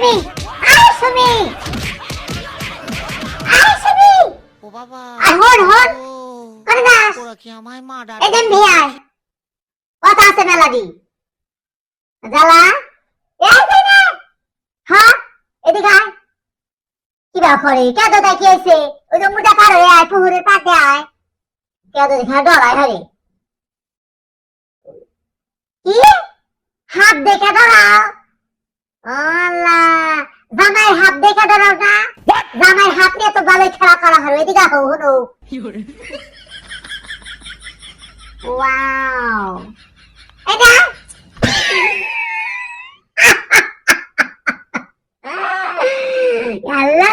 সুমি আয় সুমি আয় সুমি ও বাবা। আর হন হন। করে দাস ওরা কি আমায় মার্ডার এই দেন ভিয়ায় কথা আছে মেলাডি জ্বালা। এই যে না। হ্যাঁ এদিকে আয়। কি ব্যাপারে কে তো দেখি এসে ওই যে মুটা পার হয়ে আয় পুকুরের পাতে আয়। কে তো দেখে ডরায় হরে কি? হাত দেখে ডরাও। আল্লাহ। হাত দেখে ডরাও না জামাই হাত নিয়ে তো ভালোই খেলা করা হয় এদিকে হো হনো। ওয়াও এটা আল্লাহ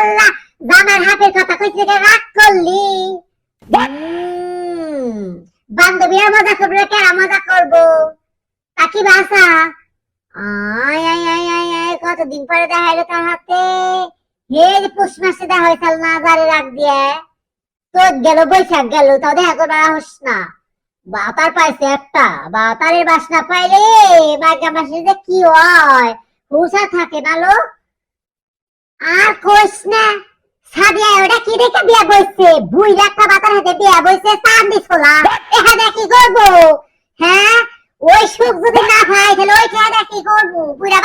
জামার হাতের কথা কইছে কে রাগ করলি। বান্ধবীরা মজা করবে কেরা মজা করব? বাসা আয় আয় আয় আয় আয়। কতদিন পরে দেখা এলো তার হাতে? হে পুষ মাসে দেখা না দিয়ে। তোর গেল বৈশাখ, গেল, তাও দেখা করবার না। বাতার পাইছে একটা, বাতারের বাসনা পাইলে মাসে যে কি হয়? হুসা থাকে না আর কোস না, সাদিয়া ওটা কি দেখে বিয়া বইছে? বাতার হাতে বিয়া বইছে হ্যাঁ ওই সুখ যদি না পাই তাহলে ওই দেখি করব? বুড়া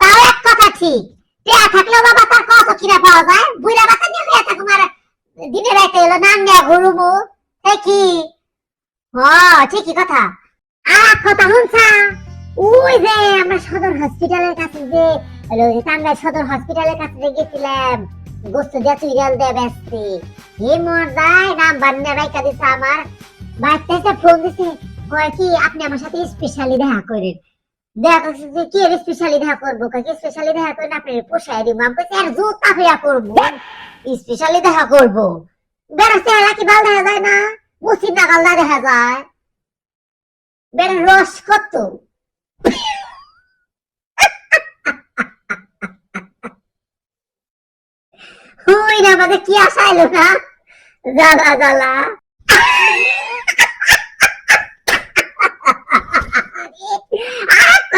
তাও এক কথা ঠিক। টেয়া থাকলেও বাবা তার কত কিনা পাওয়া যায়? বুড়া বাতা নিয়ে বিয়া থাকুম আর দিনে রাতে এলো নেয়া ঘুরুমু। কি? হ্যাঁ ঠিকই কথা। আর এক কথা ওই যে আমরা সদর হসপিটালের কাছে যে টাঙ্গাইল সদর হসপিটালের কাছে যে গেছিলাম, গোস্ত দিয়ে ব্যস্তি। হে রাইকা দিছে আমার। বাচ্চা ফোন দিছে কয় কি আপনি আমার সাথে স্পেশালি দেখা করেন। দেখা করছে যে কি স্পেশালি দেখা করব? কাকে স্পেশালি দেখা করেন? আপনি পোষায় দিব। আমি কইছি আর জুতা ফিরা করব স্পেশালি দেখা করব? বেড়া চেহারা কি ভালো দেখা যায় না? মুসির নাগাল না দেখা যায়। বেড়া রস কত? হুই না আমাদের কি আশা এলো না? জ্বালা জ্বালা আর কথা শুনছা?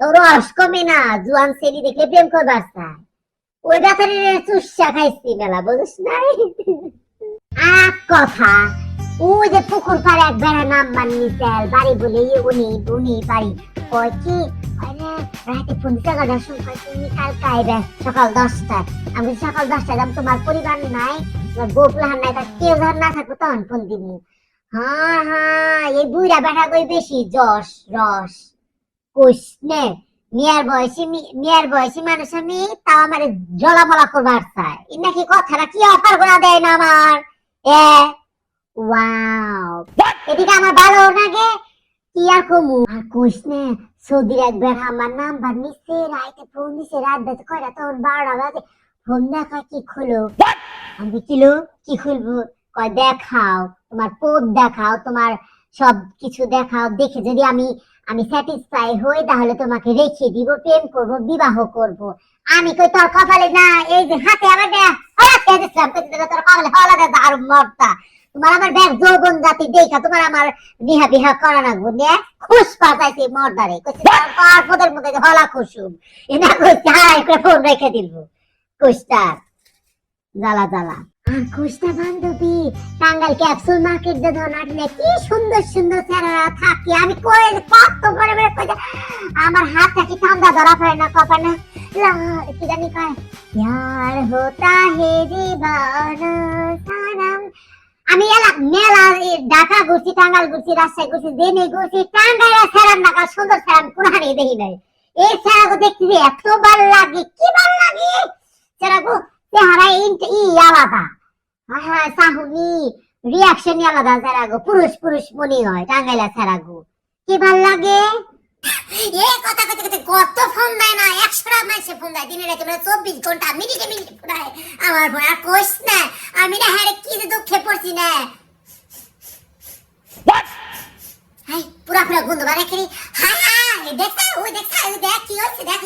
তো রস কমে না, জুয়ান ছেলে দেখলে প্রেম ওই চুষা খাইছি বুঝিস নাই? এক কথা ওই যে পুকুর এক বেড়া নাম তেল, বাড়ি বলে উনি উনি বাড়ি। কয় কি? রাতে ফোন দিতে গাদা তুমি সকাল দশটায়। আমি সকাল দশটায় তোমার পরিবার নাই, তোমার বউ নাই, তার কেউ ধর না থাকব তখন ফোন দিব। হ্যাঁ হ্যাঁ এই বুড়া বেটা কই বেশি? যশ, রস। কৃষ্ণে মেয়ের বয়সী মেয়ের বয়সী মানুষ আমি তাও আমার জলামলা করবার ই নাকি কথাটা কি অফার করে দেয় না আমার? এ ওয়াও। এদিকে আমার ভালো লাগে কি আর কমু? আর কৃষ্ণে সৌদির একবার আমার নাম্বার নিচ্ছে রাইতে ফোন দিছে রাত বেতে কয়টা? তখন বারোটা বাজে। ফোন দেখা কি খুলো? আমি কিলো? কি খুলবো? কয় দেখাও তোমার পোদ দেখাও তোমার সব কিছু দেখাও। দেখে যদি আমি আমি স্যাটিসফাই হই তাহলে তোমাকে রেখে দিব প্রেম করব বিবাহ করব। আমি কই তোর কপালে না এই যে হাতে আমার হঠাৎ কে দিছিলাম কই তোর তোর কপালে হলা দে আর মরতা। তোমার আমার ব্যাগ যৌবন জাতি দেখা তোমার আমার বিহা বিহা করা না গুনে খুশ পাতাইছি মর্দারে। কইছি তার পার পদের মধ্যে যে হলা খুশুম এনা কইছি হাই করে ফোন রেখে দিব কুস্তার জ্বালা জ্বালা। বান্ধবী ক্যাপসুল মার্কেট যে কি সুন্দর সুন্দর চেহারা থাকে। আমি করে কত করে বের করে আমার ঠান্ডা ধরা পড়ে না কি জানি কয়। ইয়ার হোতা হে আমি এলা, মেলা ঢাকা ঘুরছি টাঙ্গাল ঘুরছি রাস্তায় ঘুরছি দেনে ঘুরছি টাঙ্গাইয়া সেরাম না সুন্দর সেরাম হারিয়ে দেখি নাই। এই সেরাগো দেখছি এত ভালো লাগে, কি ভালো লাগে। ইন- ই আলাদা। হ্যাঁ সাহুনি রিয়াকশন আলাদা সেরাগো পুরুষ পুরুষ মনে হয় টাঙ্গাইলা সেরাগো কি ভালো লাগে? এ কথা কথা কথা কত ফোন দেয় না একশোটা মাসে ফোন দেয়। দিনে রাতে মানে চব্বিশ ঘণ্টা মিনিটে মিনিটে ফোনায় আমার ফোন আর কোষ না আমি না হ্যাঁ কি যে দুঃখে পড়ছি না। হাই পুরা পুরা গন্ধ বারে করি। হাই হাই দেখছ ওই দেখছ ওই দেখ কি হচ্ছে দেখ।